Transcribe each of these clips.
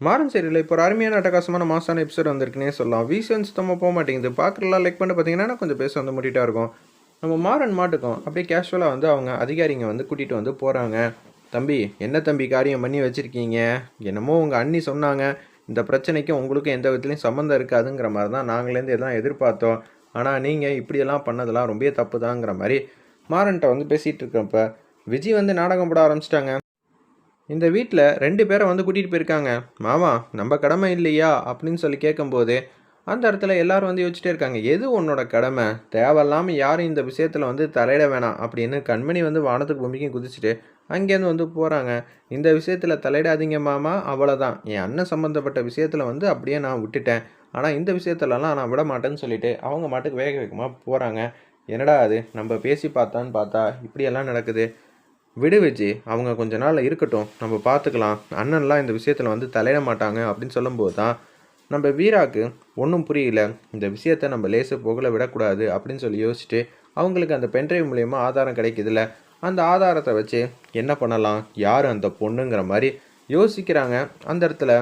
மாறன் சரியில்லை இப்போ ஒரு அருமையான அட்டகாசமான மாசான எபிசோட் வந்திருக்குன்னே சொல்லலாம். வீசன் சுத்தமாக போக மாட்டேங்குது. பார்க்குறலாம் லைக் பண்ண பார்த்தீங்கன்னா கொஞ்சம் பேச வந்து முட்டிட்டா இருக்கும். நம்ம மாறன் மாட்டுக்கும். அப்படியே கேஷுவலாக வந்து அவங்க அதிகாரிங்க வந்து கூட்டிகிட்டு வந்து போகிறாங்க தம்பி என்ன தம்பி காரியம் பண்ணி வச்சுருக்கீங்க? என்னமோ உங்கள் அண்ணி சொன்னாங்க. இந்த பிரச்சனைக்கும் உங்களுக்கும் எந்த விதத்துலையும் சம்மந்தம் இருக்காதுங்கிற மாதிரி தான் நாங்களேருந்து எல்லாம் எதிர்பார்த்தோம். ஆனால் நீங்கள் இப்படியெல்லாம் பண்ணதெல்லாம் ரொம்ப தப்பு தாங்கிற மாதிரி மாறன்ட்ட வந்து பேசிகிட்டு இருக்கிறப்ப விஜய் வந்து நாடகம் போட ஆரம்பிச்சிட்டாங்க. இந்த வீட்டில் ரெண்டு பேரை வந்து கூட்டிகிட்டு போயிருக்காங்க. மாமா நம்ம கடமை இல்லையா? அப்படின்னு சொல்லி கேட்கும்போது அந்த இடத்துல எல்லாரும் வந்து யோசிச்சுட்டே இருக்காங்க. எது உன்னோட கடமை? தேவையில்லாமல் யாரும் இந்த விஷயத்தில் வந்து தலையிட வேணாம் அப்படின்னு கண்மணி வந்து வானத்துக்கு பூமிக்கும் குதிச்சுட்டு அங்கேருந்து வந்து போகிறாங்க இந்த விஷயத்தில் தலையிடாதீங்க மாமா அவ்வளோதான் என் அண்ணன் சம்மந்தப்பட்ட விஷயத்தில் வந்து அப்படியே நான் விட்டுட்டேன். ஆனால் இந்த விஷயத்துலலாம் நான் விட மாட்டேன்னு சொல்லிட்டு அவங்க மாட்டுக்கு வேக வேகமாக போகிறாங்க என்னடா அது? நம்ம பேசி பார்த்தான்னு பார்த்தா இப்படியெல்லாம் நடக்குது. விடு அவங்க கொஞ்ச நாள் இருக்கட்டும். நம்ம பார்த்துக்கலாம் அண்ணன்லாம் இந்த விஷயத்தில் வந்து தலையிட மாட்டாங்க அப்படின்னு சொல்லும்போது தான் நம்ம வீராக்கு ஒன்றும் புரியல. இந்த விஷயத்த நம்ம லேசு புகழ விடக்கூடாது அப்படின்னு சொல்லி யோசிச்சுட்டு அவங்களுக்கு அந்த பென்ட்ரைவ் மூலயமா ஆதாரம் கிடைக்குதுல்ல. அந்த ஆதாரத்தை வச்சு என்ன பண்ணலாம்? யார் அந்த பொண்ணுங்கிற மாதிரி யோசிக்கிறாங்க. அந்த இடத்துல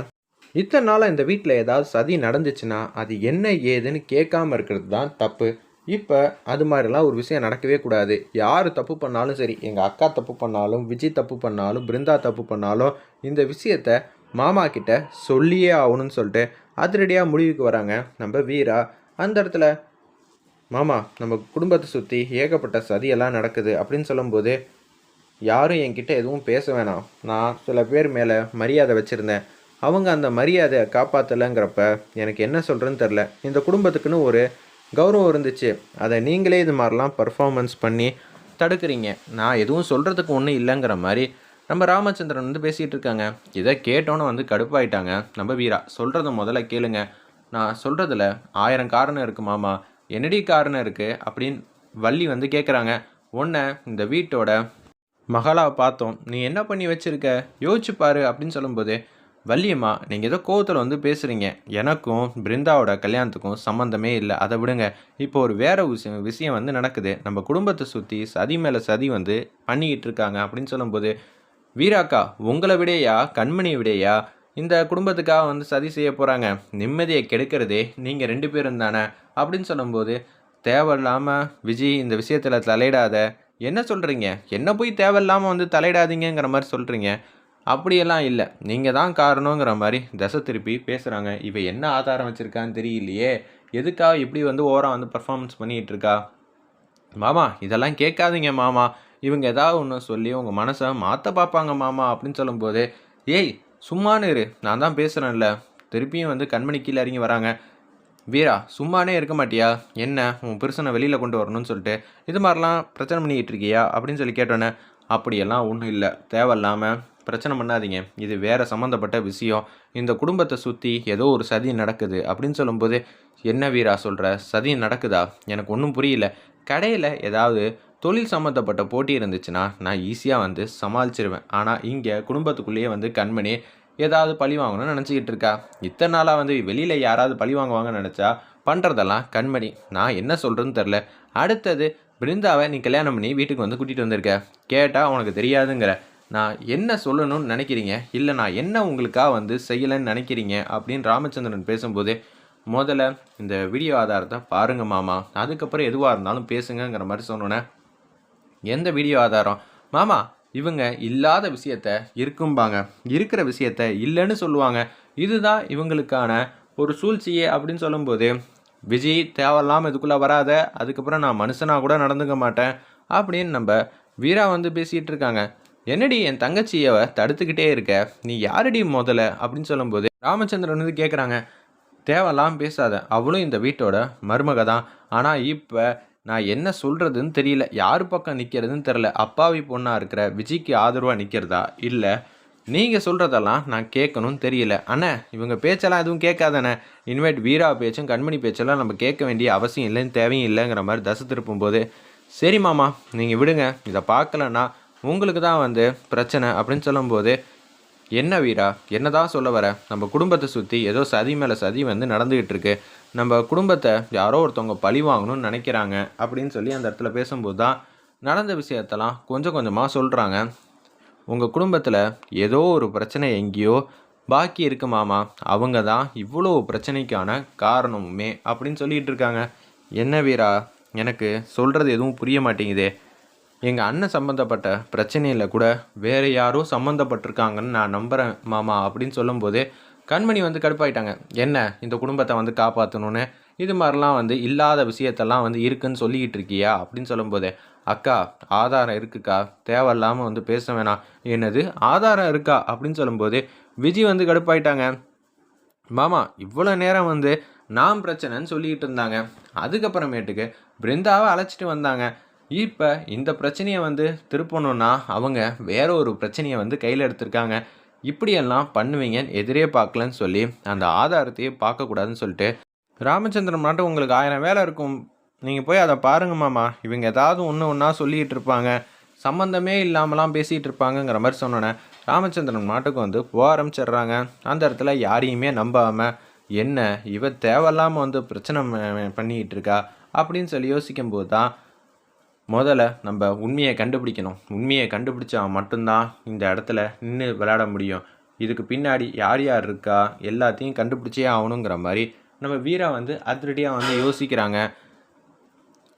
இத்தனை நாளாக இந்த வீட்டில் ஏதாவது சதி நடந்துச்சுன்னா அது என்ன ஏதுன்னு கேட்காம இருக்கிறது தான் தப்பு. இப்போ அது மாதிரிலாம் ஒரு விஷயம் நடக்கவே கூடாது. யார் தப்பு பண்ணாலும் சரி எங்கள் அக்கா தப்பு பண்ணாலும் விஜய் தப்பு பண்ணாலும் பிருந்தா தப்பு பண்ணாலும் இந்த விஷயத்த மாமா கிட்ட சொல்லியே ஆகணும்னு சொல்லிட்டு அதிரடியாக முடிவுக்கு வராங்க. நம்ம வீரா அந்த இடத்துல மாமா நம்ம குடும்பத்தை சுற்றி ஏகப்பட்ட சதியெல்லாம் நடக்குது. அப்படின்னு சொல்லும்போது யாரும் என்கிட்ட எதுவும் பேச வேணாம். நான் சில பேர் மேலே மரியாதை வச்சுருந்தேன். அவங்க அந்த மரியாதையை காப்பாற்றலைங்கிறப்ப எனக்கு என்ன சொல்கிறேன்னு தெரில இந்த குடும்பத்துக்குன்னு ஒரு கௌரவம் இருந்துச்சு. அதை நீங்களே இது மாதிரிலாம் பர்ஃபார்மன்ஸ் பண்ணி தடுக்கிறீங்க. நான் எதுவும் சொல்கிறதுக்கு ஒன்றும் இல்லைங்கிற மாதிரி நம்ம ராமச்சந்திரன் வந்து பேசிகிட்டு இருக்காங்க. இதை கேட்டோன்னு வந்து கடுப்பாயிட்டாங்க. நம்ம வீரா சொல்கிறத முதல்ல கேளுங்க. நான் சொல்கிறதுல ஆயிரம் காரணம் இருக்குது மாமா. என்னடி காரணம் இருக்குது அப்படின்னு வள்ளி வந்து கேட்குறாங்க உன்னை இந்த வீட்டோட மகளாக பார்த்தோம். நீ என்ன பண்ணி வச்சுருக்க? யோசிச்சு பாரு அப்படின்னு சொல்லும்போது வள்ளியம்மா நீங்கள் ஏதோ கோவத்தில் வந்து பேசுகிறீங்க எனக்கும் பிருந்தாவோட கல்யாணத்துக்கும் சம்மந்தமே இல்லை. அதை விடுங்க. இப்போ ஒரு வேறு விஷயம் விஷயம் வந்து நடக்குது. நம்ம குடும்பத்தை சுற்றி சதி மேலே சதி வந்து பண்ணிக்கிட்டு இருக்காங்க அப்படின்னு சொல்லும்போது வீராக்கா உங்களை விடையா? கண்மணி விடையா? இந்த குடும்பத்துக்காக வந்து சதி செய்ய போகிறாங்க நிம்மதியை கெடுக்கிறதே நீங்கள் ரெண்டு பேரும் தானே? அப்படின்னு சொல்லும்போது தேவையில்லாமல் விஜய் இந்த விஷயத்தில் தலையிடாத. என்ன சொல்கிறீங்க என்ன போய் தேவையில்லாமல் வந்து தலையிடாதீங்கங்கிற மாதிரி சொல்கிறீங்க அப்படியெல்லாம் இல்லை. நீங்கள் தான் காரணங்கிற மாதிரி தசை திருப்பி பேசுகிறாங்க இவ என்ன ஆதாரம் வச்சுருக்கான்னு தெரியலையே. எதுக்காக இப்படி வந்து ஓரம் வந்து பர்ஃபார்மன்ஸ் பண்ணிகிட்டு இருக்கா? மாமா இதெல்லாம் கேட்காதீங்க மாமா. இவங்க ஏதாவது ஒன்று சொல்லி உங்கள் மனசை மாற்ற பார்ப்பாங்க மாமா அப்படின்னு சொல்லும்போது ஏய் சும்மானு இரு. நான் தான் பேசுகிறேன்ல திருப்பியும் வந்து கண்மணி கீழே இறங்கி வராங்க. வீரா சும்மானே இருக்க மாட்டியா? என்ன உன் பெருசனை வெளியில் கொண்டு வரணும்னு சொல்லிட்டு இது மாதிரிலாம் பிரச்சனை பண்ணிக்கிட்டு இருக்கியா? அப்படின்னு சொல்லி கேட்டோன்னே அப்படியெல்லாம் ஒன்றும் இல்லை. தேவையில்லாமல் பிரச்சனை பண்ணாதீங்க. இது வேறு சம்மந்தப்பட்ட விஷயம். இந்த குடும்பத்தை சுற்றி ஏதோ ஒரு சதி நடக்குது அப்படின்னு சொல்லும்போது என்ன வீரா சொல்கிற சதி நடக்குதா? எனக்கு ஒன்றும் புரியல. கடையில் ஏதாவது தொழில் சம்மந்தப்பட்ட போட்டி இருந்துச்சுன்னா நான் ஈஸியாக வந்து சமாளிச்சிருவேன். ஆனால் இங்கே குடும்பத்துக்குள்ளேயே வந்து கண்மணி ஏதாவது பழி வாங்கணும்னு நினச்சிக்கிட்டு இருக்கா? இத்தனை நாளாக வந்து வெளியில் யாராவது பழி வாங்குவாங்கன்னு நினச்சா பண்ணுறதெல்லாம் கண்மணி நான் என்ன சொல்கிறேன்னு தெரில அடுத்தது பிருந்தாவை நீ கல்யாணம் பண்ணி வீட்டுக்கு வந்து கூட்டிகிட்டு வந்திருக்க. கேட்டால் உனக்கு தெரியாதுங்கிற. நான் என்ன சொல்லணும்னு நினைக்கிறீங்க? இல்லை நான் என்ன உங்களுக்காக வந்து செய்யலைன்னு நினைக்கிறீங்க? அப்படின்னு ராமச்சந்திரன் பேசும்போது முதல்ல இந்த வீடியோ ஆதாரத்தை பாருங்க மாமா. அதுக்கப்புறம் எதுவாக இருந்தாலும் பேசுங்கிற மாதிரி சொன்னோன்னே எந்த வீடியோ ஆதாரம்? மாமா இவங்க இல்லாத விஷயத்த இருக்கும்பாங்க. இருக்கிற விஷயத்த இல்லைன்னு சொல்லுவாங்க. இதுதான் இவங்களுக்கான ஒரு சூழ்ச்சியே. அப்படின்னு சொல்லும்போது விஜய் தேவையில்லாமல் இதுக்குள்ளே வராத. அதுக்கப்புறம் நான் மனுஷனாக கூட நடந்துக்க மாட்டேன். அப்படின்னு நம்ம வீரா வந்து பேசிகிட்டு இருக்காங்க. என்னடி என் தங்கச்சியவ தடுத்துக்கிட்டே இருக்க? நீ யாரடி முதல்ல? அப்படின்னு சொல்லும்போது ராமச்சந்திரன் வந்து கேட்குறாங்க தேவையில்லாம் பேசாத. அவளும் இந்த வீட்டோட மருமக தான் ஆனால் இப்போ நான் என்ன சொல்கிறதுன்னு தெரியல. யார் பக்கம் நிற்கிறதுன்னு தெரில அப்பாவி பொண்ணாக இருக்கிற விஜய்க்கு ஆதரவாக நிற்கிறதா இல்லை நீங்கள் சொல்கிறதெல்லாம் நான் கேட்கணும்னு தெரியல. அண்ணே இவங்க பேச்செல்லாம் எதுவும் கேட்காதானே இனிமேட் வீரா பேச்சும் கண்மணி பேச்செல்லாம் நம்ம கேட்க வேண்டிய அவசியம் இல்லைன்னு தேவையும் இல்லைங்கிற மாதிரி தசை திருப்பும்போது சரி மாமா நீங்கள் விடுங்க. இதை பார்க்கலன்னா உங்களுக்கு தான் வந்து பிரச்சனை அப்படின்னு சொல்லும்போது என்ன வீரா என்ன தான் சொல்ல வர நம்ம குடும்பத்தை சுற்றி ஏதோ சதி மேலே சதி வந்து நடந்துக்கிட்டு இருக்கு. நம்ம குடும்பத்தை யாரோ ஒருத்தவங்க பழி வாங்கணும்னு நினைக்கிறாங்க அப்படின்னு சொல்லி அந்த இடத்துல பேசும்போது தான் நடந்த விஷயத்தெல்லாம் கொஞ்சம் கொஞ்சமாக சொல்கிறாங்க உங்கள் குடும்பத்தில் ஏதோ ஒரு பிரச்சனை எங்கேயோ பாக்கி இருக்கு மாமா. அவங்க தான் இவ்வளோ பிரச்சனைக்கான காரணமுமே அப்படின்னு சொல்லிகிட்டு இருக்காங்க. என்ன வீரா எனக்கு சொல்கிறது எதுவும் புரிய மாட்டேங்குதே. எங்கள் அண்ணன் சம்மந்தப்பட்ட பிரச்சனையில் கூட வேறு யாரோ சம்மந்தப்பட்டிருக்காங்கன்னு நான் நம்புகிறேன் மாமா அப்படின்னு சொல்லும்போது கண்மணி வந்து கடுப்பாயிட்டாங்க. என்ன இந்த குடும்பத்தை வந்து காப்பாற்றணும்னு இது மாதிரிலாம் வந்து இல்லாத விஷயத்தெல்லாம் வந்து இருக்குன்னு சொல்லிக்கிட்டு இருக்கியா? அப்படின்னு சொல்லும்போது அக்கா ஆதாரம் இருக்குக்கா. தேவையில்லாமல் வந்து பேச வேணாம். என்னது? ஆதாரம் இருக்கா? அப்படின்னு சொல்லும்போது விஜய் வந்து கடுப்பாயிட்டாங்க. மாமா இவ்வளோ நேரம் வந்து நான் பிரச்சனைன்னு சொல்லிக்கிட்டு இருந்தாங்க. அதுக்கப்புறமேட்டுக்கு பிருந்தாவை அழைச்சிட்டு வந்தாங்க. இப்போ இந்த பிரச்சனையை வந்து திருப்பணும்னா அவங்க வேற ஒரு பிரச்சனையை வந்து கையில் எடுத்திருக்காங்க. இப்படியெல்லாம் பண்ணுவீங்கன்னு எதிரே பார்க்கலன்னு சொல்லி அந்த ஆதாரத்தையே பார்க்கக்கூடாதுன்னு சொல்லிட்டு ராமச்சந்திரன் மட்டும் உங்களுக்கு ஆயிரம் வேலை இருக்கும். நீங்கள் போய் அதை பாருங்க மாமா. இவங்க ஏதாவது ஒன்று ஒன்றா சொல்லிக்கிட்டு இருப்பாங்க. சம்மந்தமே இல்லாமலாம் பேசிகிட்டு இருப்பாங்கங்கிற மாதிரி சொன்னோன்னே ராமச்சந்திரன் மாட்டுக்கு வந்து போக ஆரம்பிச்சிடுறாங்க. அந்த இடத்துல யாரையுமே நம்பாமல் என்ன இவ தேவையில்லாமல் வந்து பிரச்சனை பண்ணிக்கிட்டு இருக்கா? அப்படின்னு சொல்லி யோசிக்கும்போது தான் முதல்ல நம்ம உண்மையை கண்டுபிடிக்கணும். உண்மையை கண்டுபிடிச்சா மட்டும்தான் இந்த இடத்துல நின்று விளையாட முடியும். இதுக்கு பின்னாடி யார் யார் இருக்கா எல்லாத்தையும் கண்டுபிடிச்சே ஆகணுங்கிற மாதிரி நம்ம வீரா வந்து அதிரடியாக வந்து யோசிக்கிறாங்க.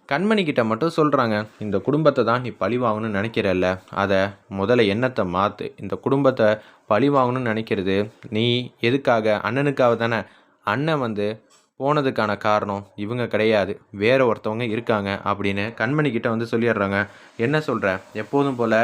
கண்மணி கிட்ட மட்டும் சொல்கிறாங்க இந்த குடும்பத்தை தான் நீ பழிவாங்கணும்னு நினைக்கிறல்ல. அதை முதல்ல எண்ணத்தை மாற்று இந்த குடும்பத்தை பழிவாங்கணும்னு நினைக்கிறது. நீ எதுக்காக அண்ணனுக்காக தானே? அண்ணன் வந்து போனதுக்கான காரணம் இவங்க கிடையாது. வேற ஒருத்தவங்க இருக்காங்க அப்படின்னு கண்மணி கிட்ட வந்து சொல்லிடுறாங்க. என்ன சொல்கிற எப்போதும் போல்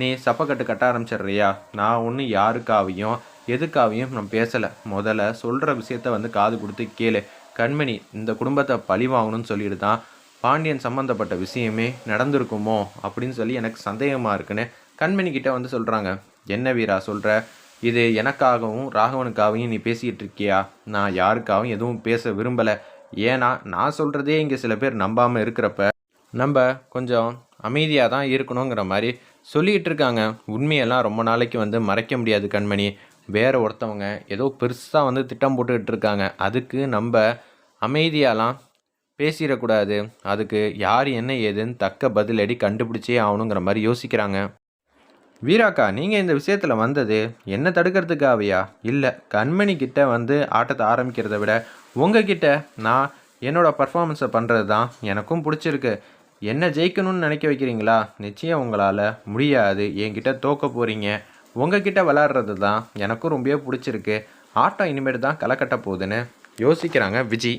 நீ சப்பக்கட்டு கட்ட ஆரம்பிச்சிடுறியா? நான் ஒன்று யாருக்காவையும் எதுக்காவையும் நான் பேசலை. முதல்ல சொல்கிற விஷயத்த வந்து காது கொடுத்து கேளு. கண்மணி இந்த குடும்பத்தை பழி வாங்கணும்னு சொல்லிட்டு தான் பாண்டியன் சம்மந்தப்பட்ட விஷயமே நடந்திருக்குமோ அப்படின்னு சொல்லி எனக்கு சந்தேகமாக இருக்குன்னு கண்மணி கிட்ட வந்து சொல்கிறாங்க என்ன வீரா சொல்கிற இது எனக்காகவும் ராகவனுக்காகவும் நீ பேசிகிட்டு இருக்கியா நான் யாருக்காகவும் எதுவும் பேச விரும்பலை. ஏன்னா நான் சொல்கிறதே இங்கே சில பேர் நம்பாமல் இருக்கிறப்ப நம்ம கொஞ்சம் அமைதியாக தான் இருக்கணுங்கிற மாதிரி சொல்லிகிட்டு இருக்காங்க உண்மையெல்லாம் ரொம்ப நாளைக்கு வந்து மறைக்க முடியாது கண்மணி. வேறு ஒருத்தவங்க ஏதோ பெருசாக வந்து திட்டம் போட்டுக்கிட்டு இருக்காங்க அதுக்கு நம்ம அமைதியாலாம் பேசிடக்கூடாது. அதுக்கு யார் என்ன ஏதுன்னு தக்க பதிலடி கண்டுபிடிச்சே ஆகணுங்கிற மாதிரி யோசிக்கிறாங்க. வீராக்கா நீங்கள் இந்த விஷயத்தில் வந்தது என்ன தடுக்கிறதுக்காவையா இல்லை கண்மணி கிட்ட வந்து ஆட்டத்தை ஆரம்பிக்கிறத விட உங்ககிட்ட நான் என்னோடய பர்ஃபார்மன்ஸை பண்ணுறது தான் எனக்கும் பிடிச்சிருக்கு. என்ன ஜெயிக்கணும்னு நினைக்க வைக்கிறீங்களா? நிச்சயம் உங்களால் முடியாது. என்கிட்ட தோக்க போகிறீங்க உங்ககிட்ட விளாட்றது தான் எனக்கும் ரொம்பவே பிடிச்சிருக்கு. ஆட்டம் இனிமேட்டு தான் களை கட்ட போகுதுன்னு யோசிக்கிறாங்க விஜய்